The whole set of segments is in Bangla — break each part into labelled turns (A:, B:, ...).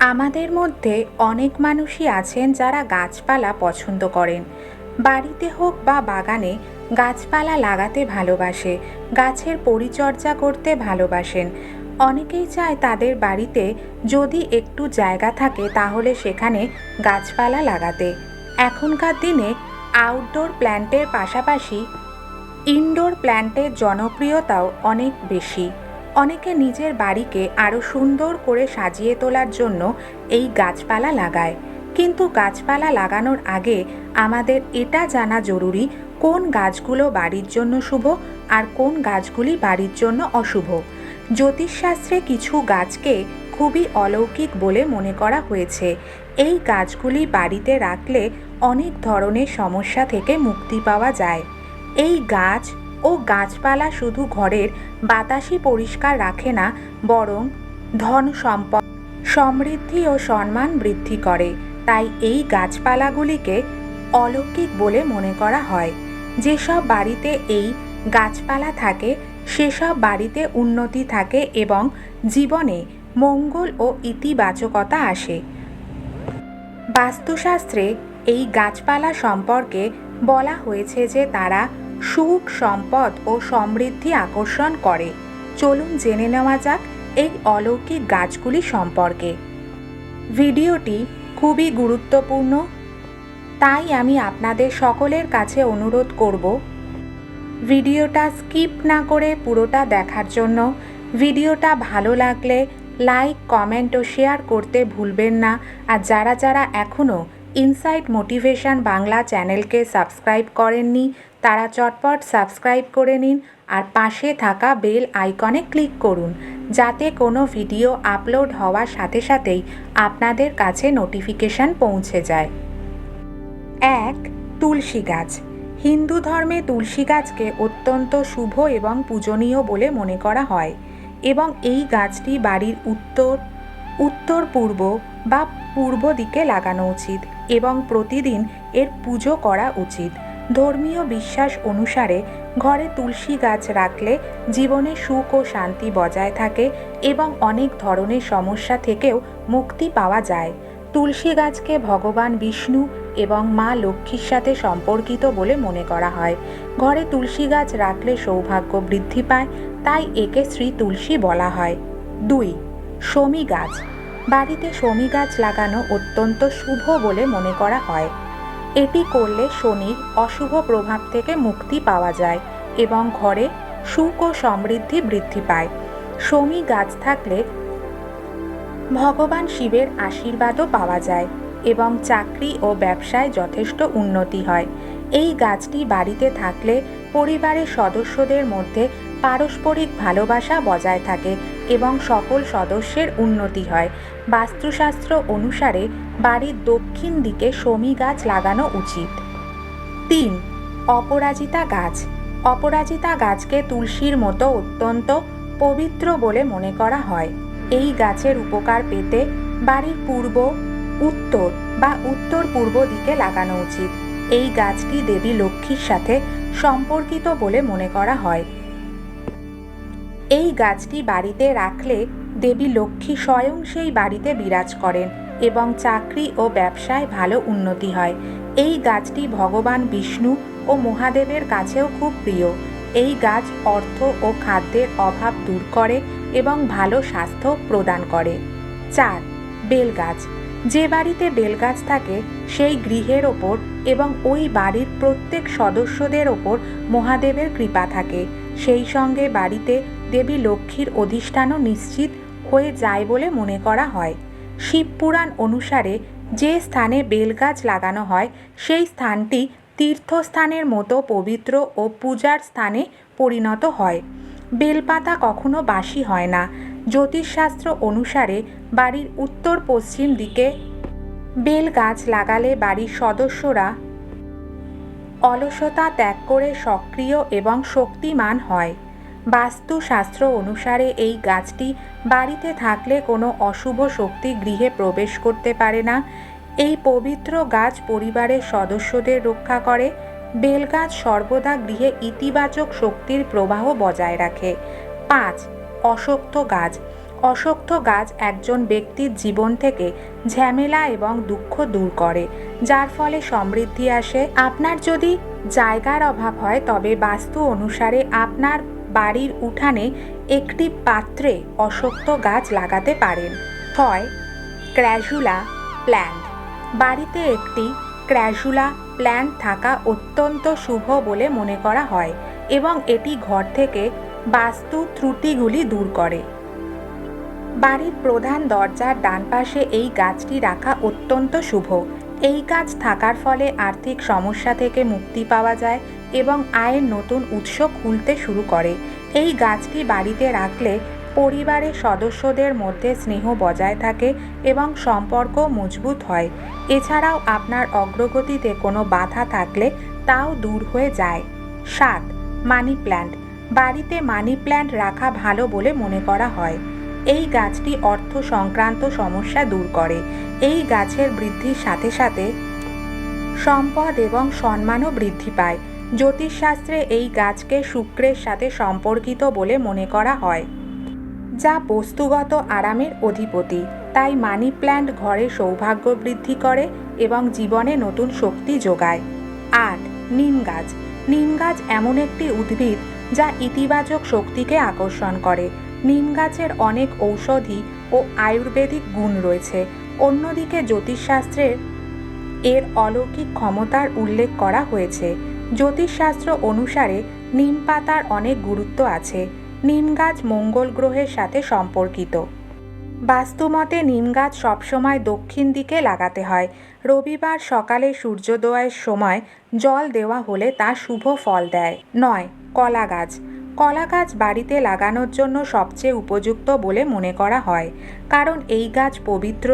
A: আমাদের মধ্যে অনেক মানুষই আছেন যারা গাছপালা পছন্দ করেন। বাড়িতে হোক বা বাগানে, গাছপালা লাগাতে ভালোবাসে, গাছের পরিচর্যা করতে ভালোবাসেন। অনেকেই চায় তাদের বাড়িতে যদি একটু জায়গা থাকে তাহলে সেখানে গাছপালা লাগাতে। এখনকার দিনে আউটডোর প্ল্যান্টের পাশাপাশি ইনডোর প্ল্যান্টের জনপ্রিয়তাও অনেক বেশি। অনেকে নিজের বাড়িকে আরও সুন্দর করে সাজিয়ে তোলার জন্য এই গাছপালা লাগায়। কিন্তু গাছপালা লাগানোর আগে আমাদের এটা জানা জরুরি, কোন গাছগুলো বাড়ির জন্য শুভ আর কোন গাছগুলি বাড়ির জন্য অশুভ। জ্যোতিষশাস্ত্রে কিছু গাছকে খুবই অলৌকিক বলে মনে করা হয়েছে। এই গাছগুলি বাড়িতে রাখলে অনেক ধরনের সমস্যা থেকে মুক্তি পাওয়া যায়। এই গাছ ও গাছপালা শুধু ঘরের বাতাসই পরিষ্কার রাখে না, বরং ধন সম্পদ, সমৃদ্ধি ও সম্মান বৃদ্ধি করে। তাই এই গাছপালাগুলিকে অলৌকিক বলে মনে করা হয়। যেসব বাড়িতে এই গাছপালা থাকে, সেসব বাড়িতে উন্নতি থাকে এবং জীবনে মঙ্গল ও ইতিবাচকতা আসে। বাস্তুশাস্ত্রে এই গাছপালা সম্পর্কে বলা হয়েছে যে তারা সুখ, সম্পদ ও সমৃদ্ধি আকর্ষণ করে। চলুন জেনে নেওয়া যাক এই অলৌকিক গাছগুলি সম্পর্কে। ভিডিওটি খুবই গুরুত্বপূর্ণ। তাই আমি আপনাদের সকলের কাছে অনুরোধ করব, ভিডিওটা স্কিপ না করে পুরোটা দেখার জন্য। ভিডিওটা ভালো লাগলে লাইক, কমেন্ট ও শেয়ার করতে ভুলবেন না। আর যারা যারা এখনও ইনসাইট মোটিভেশন বাংলা চ্যানেলকে সাবস্ক্রাইব করেননি তারা চটপট সাবস্ক্রাইব করে নিন আর পাশে থাকা বেল আইকনে ক্লিক করুন, যাতে কোনো ভিডিও আপলোড হওয়ার সাথে সাথেই আপনাদের কাছে নোটিফিকেশান পৌঁছে যায়। এক, তুলসী গাছ। হিন্দু ধর্মে তুলসী গাছকে অত্যন্ত শুভ এবং পূজনীয় বলে মনে করা হয় এবং এই গাছটি বাড়ির উত্তর উত্তর পূর্ব বা পূর্ব দিকে লাগানো উচিত এবং প্রতিদিন এর পুজো করা উচিত। ধর্মীয় বিশ্বাস অনুসারে ঘরে তুলসী গাছ রাখলে জীবনে সুখ ও শান্তি বজায় থাকে এবং অনেক ধরনের সমস্যা থেকেও মুক্তি পাওয়া যায়। তুলসী গাছকে ভগবান বিষ্ণু এবং মা লক্ষ্মীর সাথে সম্পর্কিত বলে মনে করা হয়। ঘরে তুলসী গাছ রাখলে সৌভাগ্য বৃদ্ধি পায়, তাই একে শ্রী তুলসী বলা হয়। দুই, শমী গাছ। বাড়িতে শমী গাছ লাগানো অত্যন্ত শুভ বলে মনে করা হয়। এটি করলে শনির অশুভ প্রভাব থেকে মুক্তি পাওয়া যায় এবং ঘরে সুখ ও সমৃদ্ধি বৃদ্ধি পায়। শমী গাছ থাকলে ভগবান শিবের আশীর্বাদও পাওয়া যায় এবং চাকরি ও ব্যবসায় যথেষ্ট উন্নতি হয়। এই গাছটি বাড়িতে থাকলে পরিবারের সদস্যদের মধ্যে পারস্পরিক ভালোবাসা বজায় থাকে এবং সকল সদস্যের উন্নতি হয়। বাস্তুশাস্ত্র অনুসারে বাড়ির দক্ষিণ দিকে শমী গাছ লাগানো উচিত। তিন, অপরাজিতা গাছ। অপরাজিতা গাছকে তুলসীর মতো অত্যন্ত পবিত্র বলে মনে করা হয়। এই গাছের উপকার পেতে বাড়ির পূর্ব, উত্তর বা উত্তর পূর্ব দিকে লাগানো উচিত। এই গাছটি দেবী লক্ষ্মীর সাথে সম্পর্কিত বলে মনে করা হয়। এই গাছটি বাড়িতে রাখলে দেবী লক্ষ্মী স্বয়ং সেই বাড়িতে বিরাজ করেন এবং চাকরি ও ব্যবসায় ভালো উন্নতি হয়। এই গাছটি ভগবান বিষ্ণু ও মহাদেবের কাছেও খুব প্রিয়। এই গাছ অর্থ ও খাদ্যের অভাব দূর করে এবং ভালো স্বাস্থ্য প্রদান করে। চার, বেলগাছ। যে বাড়িতে বেলগাছ থাকে, সেই গৃহের ওপর এবং ওই বাড়ির প্রত্যেক সদস্যদের ওপর মহাদেবের কৃপা থাকে। সেই সঙ্গে বাড়িতে দেবী লক্ষ্মীর অধিষ্ঠানও নিশ্চিত হয়ে যায় বলে মনে করা হয়। শিবপুরাণ অনুসারে যে স্থানে বেলগাছ লাগানো হয়, সেই স্থানটি তীর্থস্থানের মতো পবিত্র ও পূজার স্থানে পরিণত হয়। বেলপাতা কখনো বাসি হয় না। জ্যোতিষশাস্ত্র অনুসারে বাড়ির উত্তর পশ্চিম দিকে বেল গাছ লাগালে বাড়ির সদস্যরা অলসতা ত্যাগ করে সক্রিয় এবং শক্তিমান হয়। বাস্তুশাস্ত্র অনুসারে এই গাছটি বাড়িতে থাকলে কোনো অশুভ শক্তি গৃহে প্রবেশ করতে পারে না। এই পবিত্র গাছ পরিবারের সদস্যদের রক্ষা করে। বেলগাছ সর্বদা গৃহে ইতিবাচক শক্তির প্রবাহ বজায় রাখে। পাঁচ, অশক্ত গাছ। অশক্ত গাছ একজন ব্যক্তির জীবন থেকে ঝামেলা এবং দুঃখ দূর করে। যার ফলে সমৃদ্ধি আসে। আপনার যদি জায়গার অভাব হয়, তবে বাস্তু অনুসারে আপনার বাড়ির উঠানে একটি পাত্রে অশক্ত গাছ লাগাতে পারেন। ছয় ক্র্যাজুলা প্ল্যান্ট। বাড়িতে একটি ক্র্যাজুলা প্ল্যান্ট থাকা অত্যন্ত শুভ বলে মনে করা হয় এবং এটি ঘর থেকে বাস্তু ত্রুটিগুলি দূর করে। বাড়ির প্রধান দরজার ডান পাশে এই গাছটি রাখা অত্যন্ত শুভ। এই গাছ থাকার ফলে আর্থিক সমস্যা থেকে মুক্তি পাওয়া যায় এবং আয়ের নতুন উৎস খুলতে শুরু করে। এই গাছটি বাড়িতে রাখলে পরিবারের সদস্যদের মধ্যে স্নেহ বজায় থাকে এবং সম্পর্ক মজবুত হয়। এছাড়াও আপনার অগ্রগতিতে কোনো বাধা থাকলে তাও দূর হয়ে যায়। সাত, মানি প্ল্যান্ট। বাড়িতে মানি প্ল্যান্ট রাখা ভালো বলে মনে করা হয়। এই গাছটি অর্থ সংক্রান্ত সমস্যা দূর করে। এই গাছের বৃদ্ধির সাথে সাথে সম্পদ এবং সম্মানও বৃদ্ধি পায়। জ্যোতিষশাস্ত্রে এই গাছকে শুক্রের সাথে সম্পর্কিত বলে মনে করা হয়, যা বস্তুগত আরামের অধিপতি। তাই মানি প্ল্যান্ট ঘরে সৌভাগ্য বৃদ্ধি করে এবং জীবনে নতুন শক্তি যোগায়। আট, নিম গাছ। নিম গাছ এমন একটি উদ্ভিদ যা ইতিবাচক শক্তিকে আকর্ষণ করে। নিম গাছের অনেক ঔষধি ও আয়ুর্বেদিক গুণ রয়েছে। অন্যদিকে জ্যোতিষশাস্ত্রে এর অলৌকিক ক্ষমতার উল্লেখ করা হয়েছে। জ্যোতিষশাস্ত্র অনুসারে নিম পাতার অনেক গুরুত্ব আছে। নিম গাছ মঙ্গল গ্রহের সাথে সম্পর্কিত। বাস্তুমতে নিম গাছ সবসময় দক্ষিণ দিকে লাগাতে হয়। রবিবার সকালে সূর্যোদয়ের সময় জল দেওয়া হলে তা শুভ ফল দেয়। নয় কলা গাছ কলা গাছ বাড়িতে লাগানোর জন্য সবচেয়ে উপযুক্ত বলে মনে করা হয়, কারণ এই গাছ পবিত্র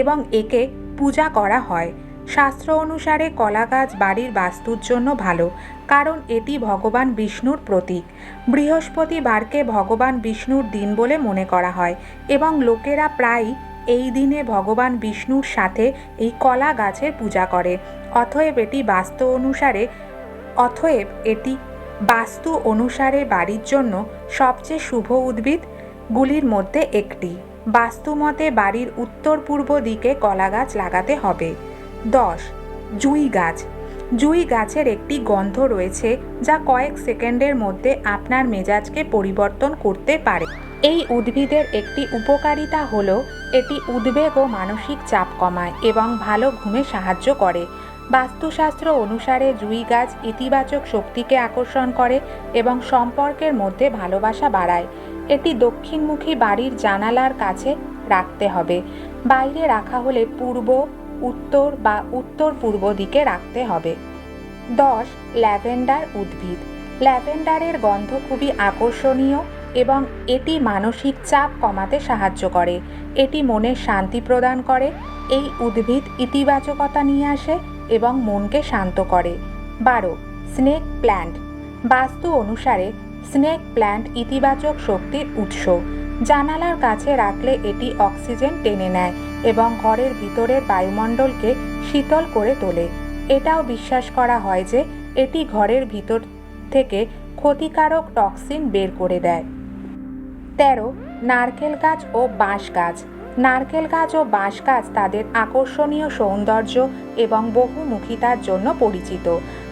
A: এবং একে পূজা করা হয়। শাস্ত্র অনুসারে কলা গাছ বাড়ির বাস্তুর জন্য ভালো, কারণ এটি ভগবান বিষ্ণুর প্রতীক। বৃহস্পতিবারকে ভগবান বিষ্ণুর দিন বলে মনে করা হয় এবং লোকেরা প্রায়ই এই দিনে ভগবান বিষ্ণুর সাথে এই কলা গাছের পূজা করে। অতএব এটি বাস্তু অনুসারে অথয়েব এটি বাস্তু অনুসারে বাড়ির জন্য সবচেয়ে শুভ উদ্ভিদগুলির মধ্যে একটি। বাস্তুমতে বাড়ির উত্তর পূর্ব দিকে কলা গাছ লাগাতে হবে। দশ, জুই গাছ। জুই গাছের একটি গন্ধ রয়েছে যা কয়েক সেকেন্ডের মধ্যে আপনার মেজাজকে পরিবর্তন করতে পারে। এই উদ্ভিদের একটি উপকারিতা হল এটি উদ্বেগ ও মানসিক চাপ কমায় এবং ভালো ঘুমে সাহায্য করে। বাস্তুশাস্ত্র অনুসারে জুই গাছ ইতিবাচক শক্তিকে আকর্ষণ করে এবং সম্পর্কের মধ্যে ভালোবাসা বাড়ায়। এটি দক্ষিণমুখী বাড়ির জানালার কাছে রাখতে হবে। বাইরে রাখা হলে পূর্ব, উত্তর বা উত্তর পূর্ব দিকে রাখতে হবে। দশ, ল্যাভেন্ডার উদ্ভিদ। ল্যাভেন্ডারের গন্ধ খুবই আকর্ষণীয় এবং এটি মানসিক চাপ কমাতে সাহায্য করে। এটি মনের শান্তি প্রদান করে। এই উদ্ভিদ ইতিবাচকতা নিয়ে আসে এবং মনকে শান্ত করে। বারো, স্নেক প্ল্যান্ট। বাস্তু অনুসারে, স্নেক প্ল্যান্ট ইতিবাচক শক্তির উৎস। জানালার কাছে রাখলে এটি অক্সিজেন টেনে নেয় এবং ঘরের ভিতরের বায়ুমণ্ডলকে শীতল করে তোলে। এটাও বিশ্বাস করা হয় যে, এটি ঘরের ভিতর থেকে ক্ষতিকারক টক্সিন বের করে দেয়। তেরো, নারকেল গাছ ও বাঁশ গাছ। নারকেল গাছ ও বাঁশ গাছ তাদের আকর্ষণীয় সৌন্দর্য এবং বহুমুখিতার জন্য পরিচিত।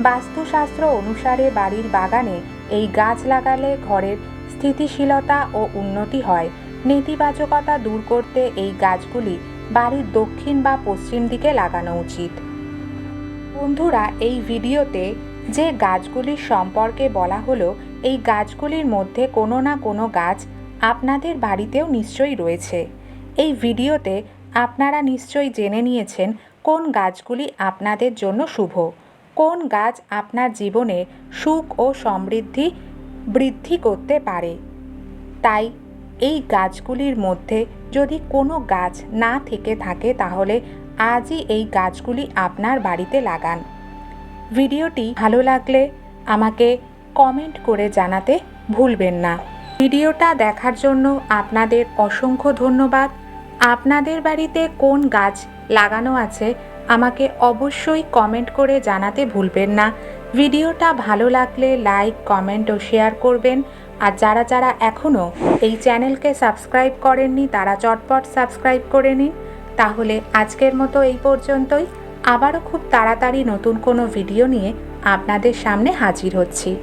A: বাস্তুশাস্ত্র অনুসারে বাড়ির বাগানে এই গাছ লাগালে ঘরের স্থিতিশীলতা ও উন্নতি হয়। নেতিবাচকতা দূর করতে এই গাছগুলি বাড়ির দক্ষিণ বা পশ্চিম দিকে লাগানো উচিত। বন্ধুরা, এই ভিডিওতে যে গাছগুলির সম্পর্কে বলা হলো, এই গাছগুলির মধ্যে কোনো না কোনো গাছ আপনাদের বাড়িতেও নিশ্চয়ই রয়েছে। এই ভিডিওতে আপনারা নিশ্চয়ই জেনে নিয়েছেন কোন গাছগুলি আপনাদের জন্য শুভ। কোন গাছ আপনার জীবনে সুখ ও সমৃদ্ধি বৃদ্ধি করতে পারে। তাই এই গাছগুলির মধ্যে যদি কোনো গাছ না থেকে থাকে তাহলে আজই এই গাছগুলি আপনার বাড়িতে লাগান। ভিডিওটি ভালো লাগলে আমাকে কমেন্ট করে জানাতে ভুলবেন না। ভিডিওটা দেখার জন্য আপনাদের অসংখ্য ধন্যবাদ। আপনাদের বাড়িতে কোন গাছ লাগানো আছে, আমাকে অবশ্যই কমেন্ট করে জানাতে ভুলবেন না। ভিডিওটা ভালো লাগলে লাইক, কমেন্ট ও শেয়ার করবেন। আর যারা যারা এখনও এই চ্যানেলকে সাবস্ক্রাইব করেননি, তারা চটপট সাবস্ক্রাইব করে নিন। তাহলে আজকের মতো এই পর্যন্তই। আবারও খুব তাড়াতাড়ি নতুন কোনো ভিডিও নিয়ে আপনাদের সামনে হাজির হচ্ছি।